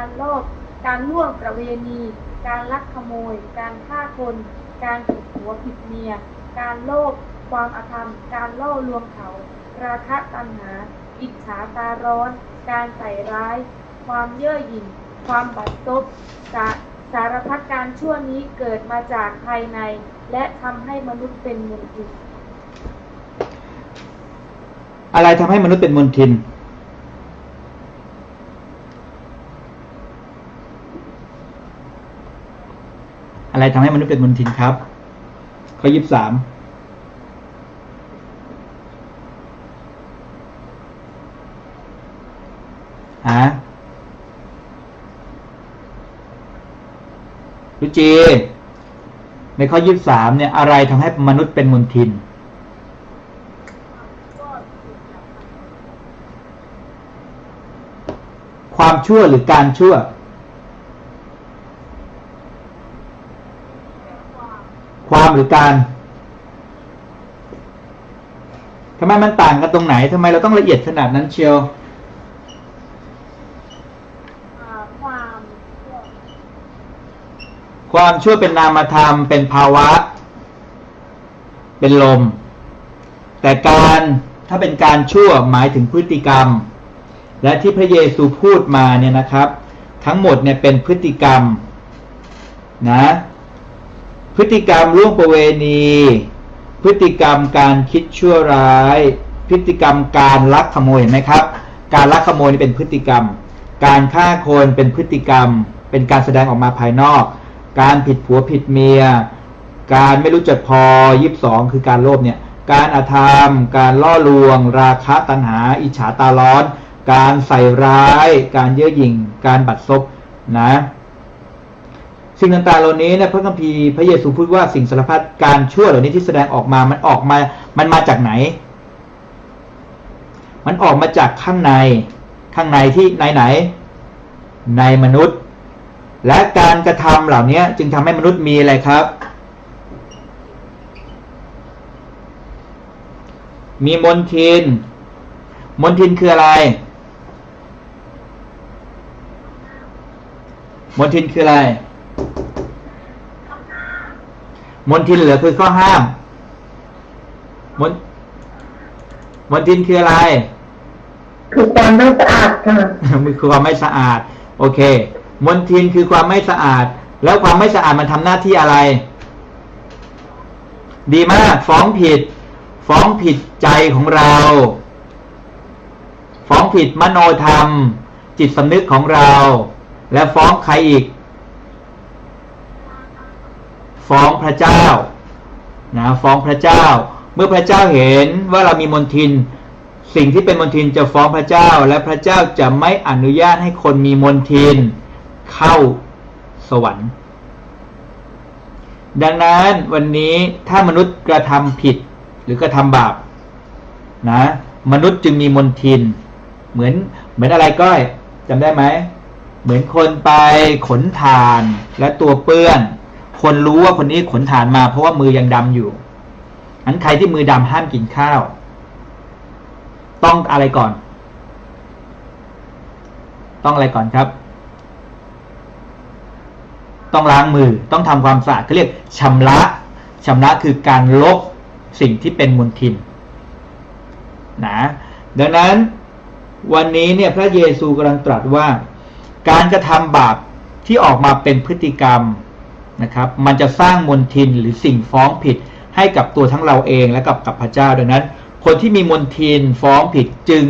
การโลภการล่วงประเวณี การลักขโมย การฆ่าคน การผิดหัวผิดเมีย การโลภความอาธรรม การล่อลวงเขา ราคะตัณหา อิจฉาตาร้อน การใส่ร้าย ความเย่อหยิ่ง ความบัดซบสาสารพัดการชั่วนี้เกิดมาจากภายใน และทำให้มนุษย์เป็นมลทิน อะไรทำให้มนุษย์เป็นมลทิน อะไรทำให้มนุษย์เป็นมลทินครับ ข้อยี่สิบสามฮะรุจีในข้อยี่สิบสามเนี่ย อะไรทำให้มนุษย์เป็นมลทินความชั่วหรือการชั่ว ความห รือการทำไมมันต่างกันตรงไหนทำไมเราต้องละเอียดขนาดนั้นเชียวความความชั่วเป็นนามธรรมเป็นภาวะ เป็นลม แต่การถ้าเป็นการชั่วหมายถึงพฤติกรรม และที่พระเยซูพูดมาเนี่ยนะครับ ทั้งหมดเนี่ยเป็นพฤติกรรมนะ พฤติกรรมล่วงประเวณี พฤติกรรมการคิดชั่วร้าย พฤติกรรมการลักขโมยเห็นไหมครับ การลักขโมยนี่เป็นพฤติกรรม การฆ่าคนเป็นพฤติกรรม เป็นการแสดงออกมาภายนอก การผิดผัวผิดเมีย การไม่รู้จักพอยิบสองคือการโลภเนี่ย การอาธรรม การล่อลวง ราคะตัณหา อิจฉาตาร้อน การใส่ร้าย การเย่อหยิ่ง การบัดซบนะ สิ่งต่างๆเหล่านี้เนะพระคัมภีร์พระเยซูพูดว่าสิ่งสารพัดการชั่วเหล่านี้ที่แสดงออกมามันออกมา มันมาจากไหน มันออกมาจากข้างใน ข้างในที่ในไหน ในมนุษย์ และการกระทำเหล่านี้จึงทำให้มนุษย์มีอะไรครับ มีมนทิน มนทินคืออะไรมนทินคืออะไร มนทินเหลือคือข้อห้าม มนมนทินคืออะไร คือความไม่สะอาดค่ะมันคือความไม่สะอาด โอเค มนทินคือความไม่สะอาด แล้วความไม่สะอาดมันทำหน้าที่อะไร ดีมาก ฟ้องผิด ฟ้องผิดใจของเรา ฟ้องผิดมโนธรรม จิตสำนึกของเรา และฟ้องใครอีก ฟ้องพระเจ้านะฟ้องพระเจ้า เมื่อพระเจ้าเห็นว่าเรามีมนทิน สิ่งที่เป็นมนทินจะฟ้องพระเจ้า และพระเจ้าจะไม่อนุญาตให้คนมีมนทิน เข้าสวรรค์ ดังนั้นวันนี้ถ้ามนุษย์กระทำผิดหรือกระทำบาปนะมนุษย์จึงมีมนทิน เหมือนเหมือนอะไรก้อยจำได้ไหม เหมือนคนไปขนถ่านและตัวเปื้อน คนรู้ว่าคนนี้ขนถ่านมาเพราะว่ามือยังดำอยู่อันใครที่มือดำห้ามกินข้าว ต้องอะไรก่อน ต้องอะไรก่อนครับ ต้องล้างมือต้องทำความสะอาดเขาเรียกชำระชำระคือการลบสิ่งที่เป็นมลทินนะดังนั้นวันนี้เนี่ยพระเยซูกำลังตรัสว่า การกระทำบาปที่ออกมาเป็นพฤติกรรม นะครับ มันจะสร้างมลทินหรือสิ่งฟ้องผิดให้กับตัวทั้งเราเองและกับกับพระเจ้าดังนั้น คนที่มีมนทินฟ้องผิดจึง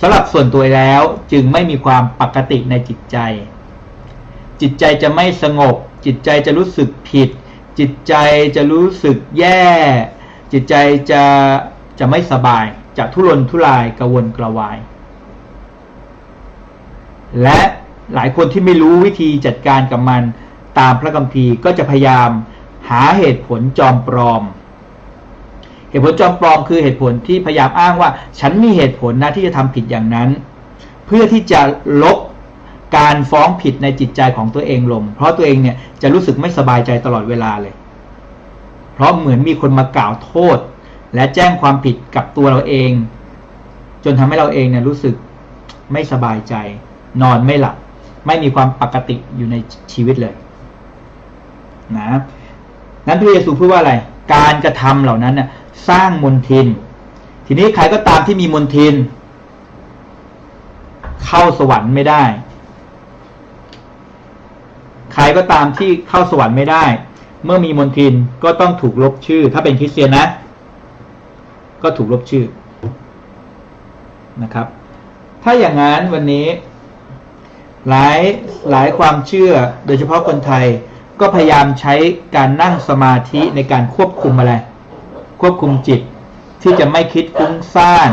สำหรับส่วนตัวแล้วจึงไม่มีความปกติในจิตใจ จิตใจจะไม่สงบ จิตใจจะรู้สึกผิด จิตใจจะรู้สึกแย่ จิตใจจะจะไม่สบาย จะทุรนทุรายกระวนกระวาย และหลายคนที่ไม่รู้วิธีจัดการกับมัน ตามพระคัมภีร์ก็จะพยายามหาเหตุผลจอมปลอม เหตุผลจอมปลอมคือเหตุผลที่พยายามอ้างว่า ฉันมีเหตุผลนะที่จะทำผิดอย่างนั้น เพื่อที่จะลบการฟ้องผิดในจิตใจของตัวเองลง เพราะตัวเองเนี่ยจะรู้สึกไม่สบายใจตลอดเวลาเลย เพราะเหมือนมีคนมากล่าวโทษ และแจ้งความผิดกับตัวเราเอง จนทำให้เราเองเนี่ยรู้สึกไม่สบายใจ นอนไม่หลับ ไม่มีความปกติอยู่ในชีวิตเลย นะนั้นพระเยซูพูดว่าอะไร การกระทำเหล่านั้นน่ะสร้างมนทิน ทีนี้ใครก็ตามที่มีมนทิน เข้าสวรรค์ไม่ได้ ใครก็ตามที่เข้าสวรรค์ไม่ได้ เมื่อมีมนทินก็ต้องถูกลบชื่อ ถ้าเป็นคริสเตียนนะ ก็ถูกลบชื่อนะครับ ถ้าอย่างนั้นวันนี้ หลายหลายความเชื่อโดยเฉพาะคนไทย ก็พยายามใช้การนั่งสมาธิในการควบคุมอะไร ควบคุมจิตที่จะไม่คิดฟุ้งซ่าน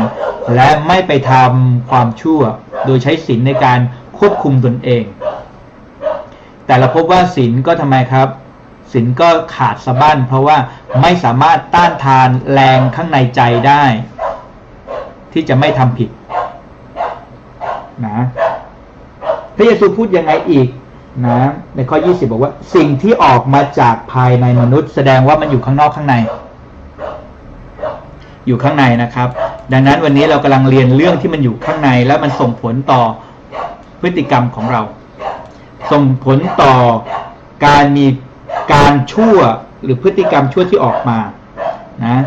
และไม่ไปทำความชั่ว โดยใช้ศีลในการควบคุมตนเอง แต่เราพบว่าศีลก็ทำไมครับศีลก็ขาดสะบั้นเพราะว่าไม่สามารถต้านทานแรงข้างในใจได้ ที่จะไม่ทำผิดนะพระเยซูพูดยังไงอีก นะในข้อ 20 บอกว่า สิ่งที่ออกมาจากภายในมนุษย์ แสดงว่ามันอยู่ข้างนอกข้างใน อยู่ข้างในนะครับ ดังนั้นวันนี้เรากำลังเรียนเรื่องที่มันอยู่ข้างใน แล้วมันส่งผลต่อพฤติกรรมของเรา ส่งผลต่อการมีการชั่วหรือพฤติกรรมชั่วที่ออกมานะ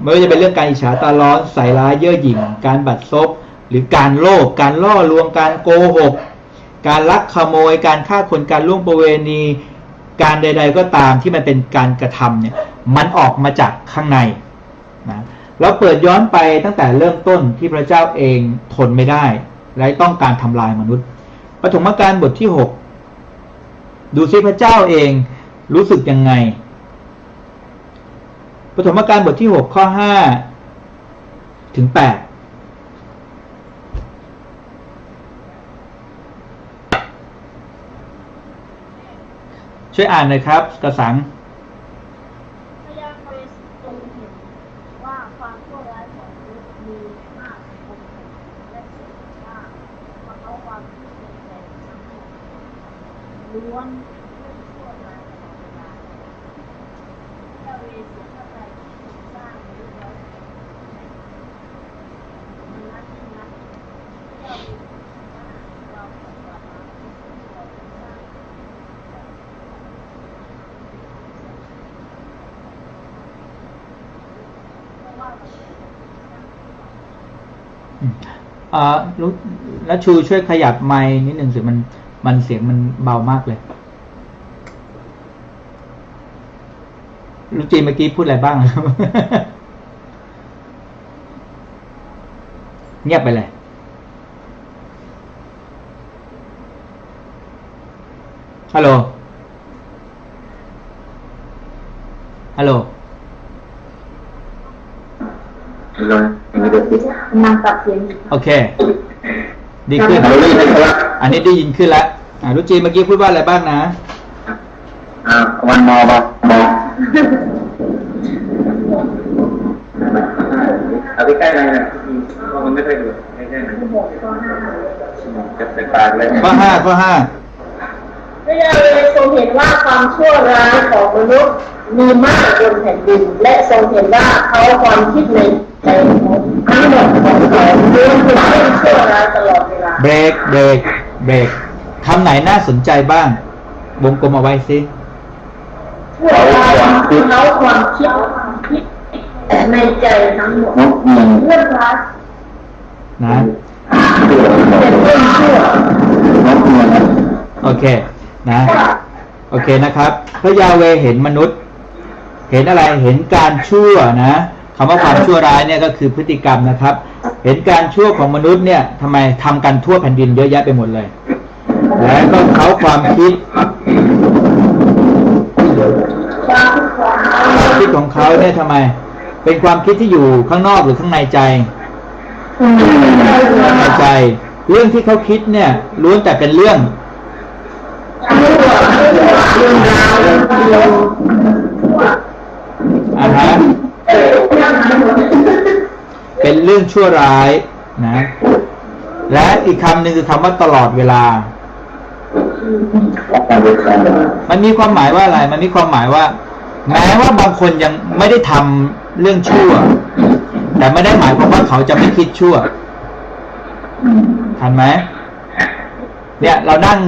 ไม่ว่าจะเป็นเรื่องการอิจฉาตาร้อนใส่ร้ายเย่อหยิ่ง การบัดซบหรือการโลภการล่อลวงการโกหก การลักขโมยการฆ่าคนการล่วงประเวณี การใด ๆ ก็ตามที่มันเป็นการกระทำเนี่ยมันออกมาจากข้างในนะเราเปิดย้อนไปตั้งแต่เริ่มต้นที่พระเจ้าเองทนไม่ได้ และต้องการทำลายมนุษย์ปฐมกาลบทที่ 6 ดูซิพระเจ้าเองรู้สึกยังไงปฐมกาลบทที่ 6 ข้อ 5 ถึง 8 ช่วยอ่านหน่อยครับ กระสังพระยาเวสทรงเห็นว่าความชั่วร้ายของมนุษย์มีมากบนและทรงเห็นว่าเพราะความคิดในใจทั้งหมดล้วนเรื่องชั่วร้ายตลอดเวลาพระยาเวสเสียพระทัยที่ทรงสร้างมนุษย์แล้วมันนักที่นักพระยาเวสทรงเห็นว่าเราควรกลับมาที่สิ่งที่เราได้สร้าง อืมอ่ารู้แล้วชูช่วยขยับไมค์นิดหนึ่งสิมันมันเสียงมันเบามากเลยลูกจีเมื่อกี้พูดอะไรบ้าง เงียบไปเลย ฮัลโหล ฮัลโหล เราไม่ได้ติด นางตัดเสียงโอเค ดีขึ้นราได้ยินครับอันนี้ได้ยินขึ้นแล้วอ่ารุจีเมื่อกี้พูดว่าอะไรบ้างนะอ่าวันมอบบอเอาไปใกล้เลยนะเพราะมันไม่ค่อยดูใกล้ๆนะจะใส่ปากเลยข้อห้าข้อห้าพระยาเวทรงเห็นว่าความชั่วร้ายของมนุษย์ มีมากบนแผ่นดิน และทรงเห็นว่าเขาความคิดในใจทั้งหมดของเขาล้วนเป็นเรื่องชั่วร้ายตลอดเวลาเบรกเบรกเบรกคำไหนน่าสนใจบ้างวงกลมเอาไว้สิชั่วร้ายเขาความคิดคิดในใจทั้งหมดนกเมียงเรื่องร้ายนะเป็นเรื่องชั่วนกเมียงโอเคนะ โอเคนะครับ พระยาเวเห็นมนุษย์ เห็นอะไรเห็นการชั่วนะคำว่าความชั่วร้ายเนี่ยก็คือพฤติกรรมนะครับ เห็นการชั่วของมนุษย์เนี่ยทำไมทำกันทั่วแผ่นดินเยอะแยะไปหมดเลย และก็เขาความคิดความคิดของเขาเนี่ยทำไม เป็นความคิดที่อยู่ข้างนอกหรือข้างในใจข้างในใจ เรื่องที่เขาคิดเนี่ยล้วนแต่เป็นเรื่องเรื่องราวเรื่องเดียว อ่าฮะเป็นเรื่องชั่วร้ายนะ และอีกคำหนึ่งคือคำว่าตลอดเวลา มันมีความหมายว่าอะไร มันมีความหมายว่า แม้ว่าบางคนยังไม่ได้ทำเรื่องชั่ว แต่ไม่ได้หมายความว่าเขาจะไม่คิดชั่วทันไหมเนี่ย เรานั่ง